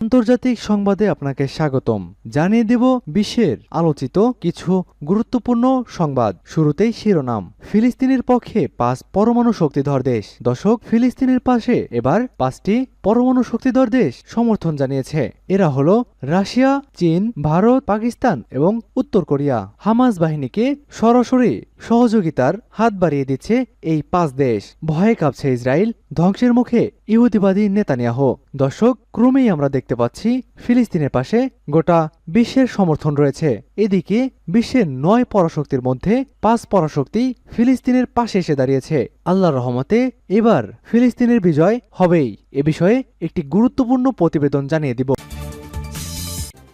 আন্তর্জাতিক সংবাদে আপনাকে স্বাগতম। জানিয়ে দেব বিশ্বের আলোচিত কিছু গুরুত্বপূর্ণ সংবাদ। শুরুতেই শিরোনাম। ফিলিস্তিনের পক্ষে পাঁচ পরমাণু শক্তিধর দেশ। দশক ফিলিস্তিনের পাশে এবার পাঁচটি পরমাণু শক্তিধর দেশ সমর্থন জানিয়েছে। এরা হলো রাশিয়া, চীন, ভারত, পাকিস্তান এবং উত্তর কোরিয়া। হামাস বাহিনীকে সরাসরি সহযোগিতার হাত বাড়িয়ে দিচ্ছে এই পাঁচ দেশ। ভয়ে কাঁপছে ইসরায়েল, ধ্বংসের মুখে ইহুদিবাদী নেতানিয়াহ। দর্শক, ক্রমেই আমরা দেখতে পাচ্ছি ফিলিস্তিনের পাশে গোটা বিশ্বের সমর্থন রয়েছে। এদিকে বিশ্বের নয় পরাশক্তির মধ্যে পাঁচ পরাশক্তি ফিলিস্তিনের পাশে এসে দাঁড়িয়েছে। আল্লাহর রহমতে এবার ফিলিস্তিনের বিজয় হবেই। এ বিষয়ে একটি গুরুত্বপূর্ণ প্রতিবেদন জানিয়ে দিব।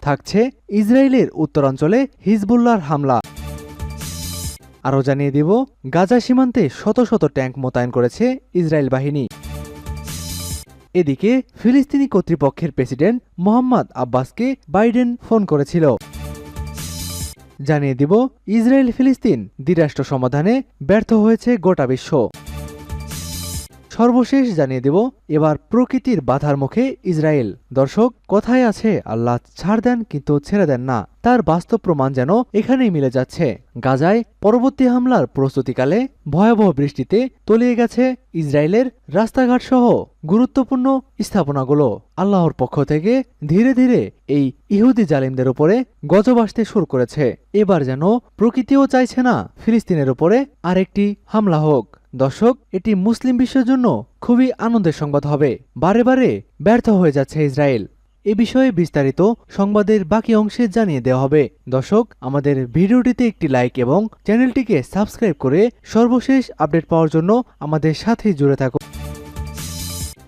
থাকছে ইসরায়েলের উত্তরাঞ্চলে হিজবুল্লাহর হামলা। আরও জানিয়ে দিব, গাজা সীমান্তে শত শত ট্যাঙ্ক মোতায়েন করেছে ইসরায়েল বাহিনী। এদিকে ফিলিস্তিনি কর্তৃপক্ষের প্রেসিডেন্ট মোহাম্মদ আব্বাসকে বাইডেন ফোন করেছিল। জানিয়ে দিব ইসরায়েল ফিলিস্তিন দ্বিরাষ্ট্র সমাধানে ব্যর্থ হয়েছে গোটা বিশ্ব। সর্বশেষ জানিয়ে দেব, এবার প্রকৃতির বাধার মুখে ইসরায়েল। দর্শক, কথায় আছে, আল্লাহ ছাড় দেন কিন্তু ছেড়ে দেন না। তার বাস্তব প্রমাণ যেন এখানেই মিলে যাচ্ছে। গাজায় পরবর্তী হামলার প্রস্তুতিকালে ভয়াবহ বৃষ্টিতে তলিয়ে গেছে ইসরায়েলের রাস্তাঘাট সহ গুরুত্বপূর্ণ স্থাপনাগুলো। আল্লাহর পক্ষ থেকে ধীরে ধীরে এই ইহুদি জালিমদের উপরে গজব আসতে শুরু করেছে। এবার যেন প্রকৃতিও চাইছে না, ফিলিস্তিনের উপরে আরেকটি হামলা হোক। দর্শক, এটি মুসলিম বিশ্বের জন্য খুবই আনন্দের সংবাদ হবে। বারে বারে ব্যর্থ হয়ে যাচ্ছে ইসরায়েল। এ বিষয়ে বিস্তারিত সংবাদের বাকি অংশে জানিয়ে দেওয়া হবে। দর্শক, আমাদের ভিডিওটিতে একটি লাইক এবং চ্যানেলটিকে সাবস্ক্রাইব করে সর্বশেষ আপডেট পাওয়ার জন্য আমাদের সাথেই জুড়ে থাকুন।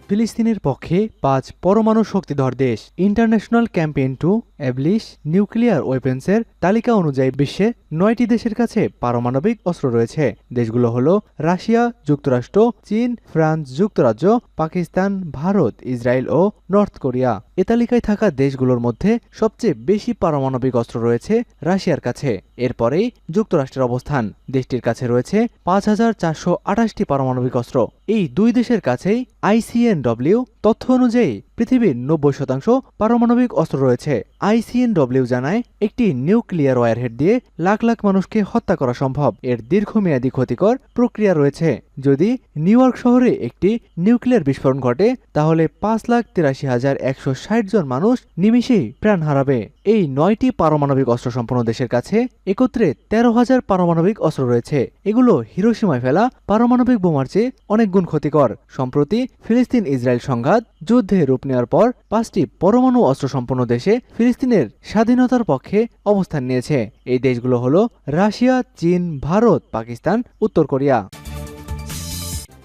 ফিলিস্তিনের পক্ষে পাঁচ পরমাণু শক্তিধর দেশ। International campaign to abolish nuclear ওয়েপেন্সের তালিকা অনুযায়ী বিশ্বে নয়টি দেশের কাছে পারমাণবিক অস্ত্র রয়েছে। দেশগুলো হল রাশিয়া, যুক্তরাষ্ট্র, চীন, ফ্রান্স, যুক্তরাজ্য, পাকিস্তান, ভারত, ইসরায়েল ও নর্থ কোরিয়া। এ তালিকায় থাকা দেশগুলোর মধ্যে সবচেয়ে বেশি পারমাণবিক অস্ত্র রয়েছে রাশিয়ার কাছে। এরপরেই যুক্তরাষ্ট্রের অবস্থান। দেশটির কাছে রয়েছে পাঁচ হাজার চারশো আঠাশটি পারমাণবিক অস্ত্র। এই দুই দেশের কাছেই আইসিএনডব্লিউ তথ্য অনুযায়ী, পৃথিবীর নব্বই শতাংশ পারমাণবিক অস্ত্র রয়েছে। আইসিএনডব্লিউ জানায়, একটি নিউক্লিয়ার ওয়ারহেড দিয়ে লাখ লাখ মানুষকে হত্যা করা সম্ভব। এর দীর্ঘমেয়াদী ক্ষতিকর প্রক্রিয়া রয়েছে। যদি নিউ শহরে একটি নিউক্লিয়ার বিস্ফোরণ ঘটে, তাহলে পাঁচ লাখ তিরাশি হাজার একশো ষাট জন মানুষ নিমিষেই প্রাণ হারাবে। এই নয়টি পারমাণবিক অস্ত্র সম্পন্ন দেশের কাছে, একত্রে তেরো হাজার পারমাণবিক অস্ত্র রয়েছে। এগুলো হিরোসীমায় ফেলা পারমাণবিক বোমার চেয়ে অনেক গুণ ক্ষতিকর। সম্প্রতি ফিলিস্তিন ইসরায়েল সংঘাত যুদ্ধে রূপ নেওয়ার পর পাঁচটি পরমাণু অস্ত্র সম্পন্ন দেশে ফিলিস্তিনের স্বাধীনতার পক্ষে অবস্থান নিয়েছে। এই দেশগুলো হল রাশিয়া, চীন, ভারত, পাকিস্তান, উত্তর কোরিয়া।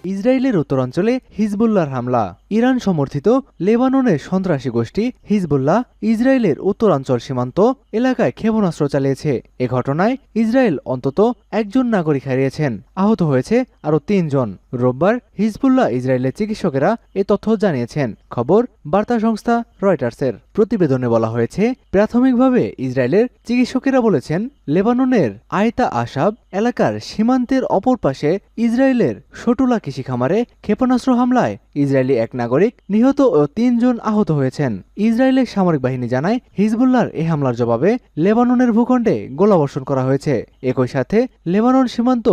ইসরায়েলের উত্তরাঞ্চলে হিজবুল্লাহর হামলা। ইরান সমর্থিত লেবাননের সন্ত্রাসী গোষ্ঠী হিজবুল্লাহ ইসরায়েলের উত্তরাঞ্চল সীমান্ত এলাকায় ক্ষেপণাস্ত্র চালিয়েছে। এ ঘটনায় ইসরায়েল অন্তত একজন নাগরিক হারিয়েছেন, আহত হয়েছে আরও তিনজন। রোববার হিজবুল্লাহ ইসরায়েলের চিকিৎসকেরা এ তথ্য জানিয়েছেন। খবর বার্তা সংস্থা রয়টার্সের প্রতিবেদনে বলা হয়েছে, প্রাথমিকভাবে ইসরায়েলের চিকিৎসকেরা বলেছেন, লেবাননের আয়তা আসাব এলাকার সীমান্তের অপর পাশে ইসরায়েলের শটুলা কৃষি খামারে ক্ষেপণাস্ত্র হামলায় ইসরায়েলি এক নাগরিক নিহত ও তিনজন আহত হয়েছেন। ইসরায়েলের সামরিক বাহিনী জানায়, হিজবুল্লাহর এই হামলার জবাবে লেবাননের ভূখণ্ডে গোলাবর্ষণ করা হয়েছে। একই সাথে লেবানন সীমান্ত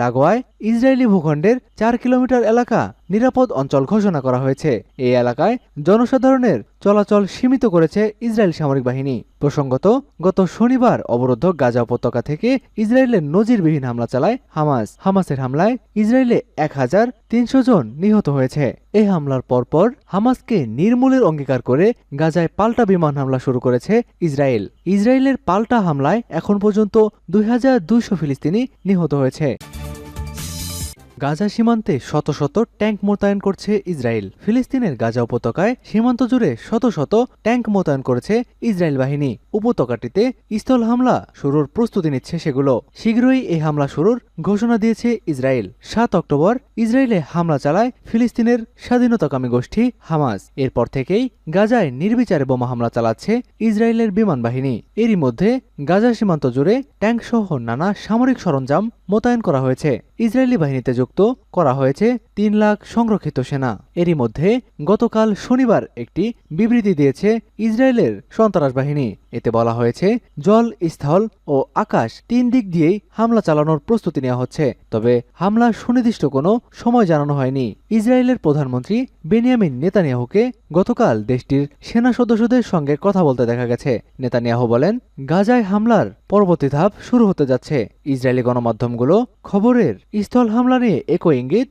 লাগোয়ায় ইসরায়েলি ভূখণ্ডের চার কিলোমিটার এলাকা নিরাপদ অঞ্চল ঘোষণা করা হয়েছে। এই এলাকায় জনসাধারণের চলাচল সীমিত করেছে ইসরায়েল সামরিক বাহিনী। প্রসঙ্গত, গত শনিবার অবরুদ্ধ গাজা উপত্যকা থেকে ইসরায়েলের নজিরবিহীন হামলা চালায় হামাস। হামাসের হামলায় ইসরায়েলে এক হাজার তিনশো জন নিহত হয়েছে। এই হামলার পরপর হামাসকে নির্মূলের অঙ্গীকার করে গাজায় পাল্টা বিমান হামলা শুরু করেছে ইসরায়েল। ইসরায়েলের পাল্টা হামলায় এখন পর্যন্ত দুই হাজার দুইশো ফিলিস্তিনি নিহত হয়েছে। গাজা সীমান্তে শত শত ট্যাঙ্ক মোতায়েন করছে ইসরায়েল। ফিলিস্তিনের গাজা উপত্যকায় সীমান্ত জুড়ে শত শত ট্যাঙ্ক মোতায়েন করেছে ইসরায়েল বাহিনী। উপত্যকাটিতে স্থল হামলা শুরুর প্রস্তুতি নিচ্ছে সেগুলো। শীঘ্রই এই হামলা শুরুর ঘোষণা দিয়েছে ইসরায়েল। সাত অক্টোবর ইসরায়েলে হামলা চালায় ফিলিস্তিনের স্বাধীনতাকামী গোষ্ঠী হামাস। এরপর থেকেই গাজায় নির্বিচারে বোমা হামলা চালাচ্ছে ইসরায়েলের বিমান বাহিনী। এরই মধ্যে গাজা সীমান্ত জুড়ে ট্যাঙ্কসহ নানা সামরিক সরঞ্জাম মোতায়েন করা হয়েছে। ইসরায়েলি বাহিনীতে যুক্ত করা হয়েছে তিন লাখ সংরক্ষিত সেনা। এরই মধ্যে গতকাল শনিবার একটি বিবৃতি দিয়েছে ইসরায়েলের সন্ত্রাস বাহিনী। এতে বলা হয়েছে, জল, স্থল ও আকাশ তিন দিক দিয়েই হামলা চালানোর প্রস্তুতি নেওয়া হচ্ছে। তবে হামলার সুনির্দিষ্ট কোনো সময় জানানো হয়নি। ইসরায়েলের প্রধানমন্ত্রী বেনিয়ামিন নেতানিয়াহুকে গতকাল দেশটির সেনা সদস্যদের সঙ্গে কথা বলতে দেখা গেছে। নেতানিয়াহু বলেন, গাজায় হামলার পরবর্তী ধাপ শুরু হতে যাচ্ছে। ইসরায়েলি গণমাধ্যমগুলো খবরের স্থল হামলা নিয়ে একই ইঙ্গিত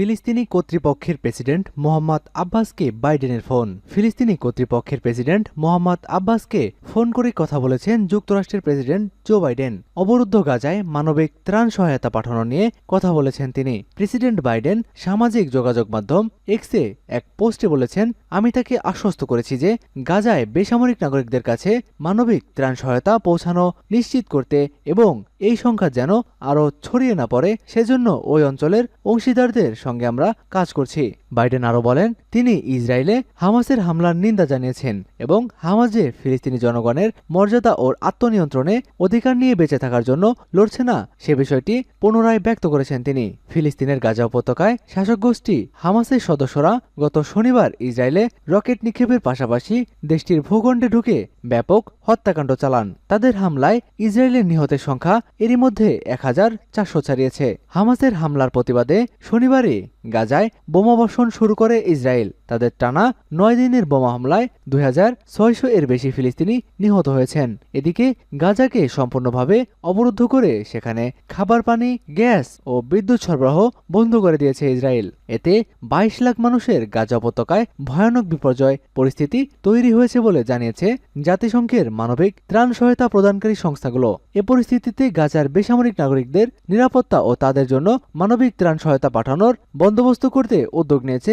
ফিলিস্তিনি কর্তৃপক্ষের প্রেসিডেন্ট মোহাম্মদ আব্বাসকে বাইডেনের ফোন। ফিলিস্তিনি কর্তৃপক্ষের প্রেসিডেন্ট মোহাম্মদ আব্বাসকে ফোন করে কথা বলেছেন যুক্তরাষ্ট্রের প্রেসিডেন্ট জো বাইডেন। অবরুদ্ধ গাজায় মানবিক ত্রাণ সহায়তা পাঠানো নিয়ে কথা বলেছেন তিনি। প্রেসিডেন্ট বাইডেন সামাজিক যোগাযোগ মাধ্যম এক্সে এক পোস্টে বলেছেন, আমি তাকে আশ্বস্ত করেছি যে গাজায় বেসামরিক নাগরিকদের কাছে মানবিক ত্রাণ সহায়তা পৌঁছানো নিশ্চিত করতে এবং এই সংখ্যা যেন আরও ছড়িয়ে না পড়ে, সেজন্য ওই অঞ্চলের অংশীদারদের সঙ্গে আমরা কাজ করছি। বাইডেন আরও বলেন, তিনি ইসরায়েলে হামাসের হামলার নিন্দা জানিয়েছেন এবং হামাজে ফিলিস্তিনি জনগণের মর্যাদা ও আত্মনিয়ন্ত্রণে অধিকার নিয়ে বেঁচে থাকার জন্য লড়ছে না। সে বিষয়টি পুনরায় ব্যক্ত করেছেন তিনি। ফিলিস্তিনের গাজা উপত্যকায় শাসক গোষ্ঠী হামাসের সদস্যরা গত শনিবার ইসরায়েলে রকেট নিক্ষেপের পাশাপাশি দেশটির ভূখণ্ডে ঢুকে ব্যাপক হত্যাকাণ্ড চালান। তাদের হামলায় ইসরায়েলের নিহতের সংখ্যা এরই মধ্যে এক হাজার চারশো ছাড়িয়েছে। হামাসের হামলার প্রতিবাদে শনিবারে গাজায় বোমাবর্ষণ শুরু করে ইসরায়েল। তাদের টানা নয় দিনের বোমা হামলায় দুই হাজার ছয়শো এর বেশি ফিলিস্তিনি নিহত হয়েছেন। এদিকে গাজাকে সম্পূর্ণভাবে অবরুদ্ধ করে সেখানে খাবার পানি, গ্যাস ও বিদ্যুৎ সরবরাহ বন্ধ করে দিয়েছে ইসরায়েল। এতে বাইশ লাখ মানুষের গাজা উপত্যকায় ভয়ানক বিপর্যয় পরিস্থিতি তৈরি হয়েছে বলে জানিয়েছে জাতিসংঘের মানবিক ত্রাণ সহায়তা প্রদানকারী সংস্থাগুলো। এ পরিস্থিতিতে গাজার বেসামরিক নাগরিকদের নিরাপত্তা ও তাদের জন্য মানবিক ত্রাণ সহায়তা পাঠানোর বন্দোবস্ত করতে উদ্যোগ নিয়েছে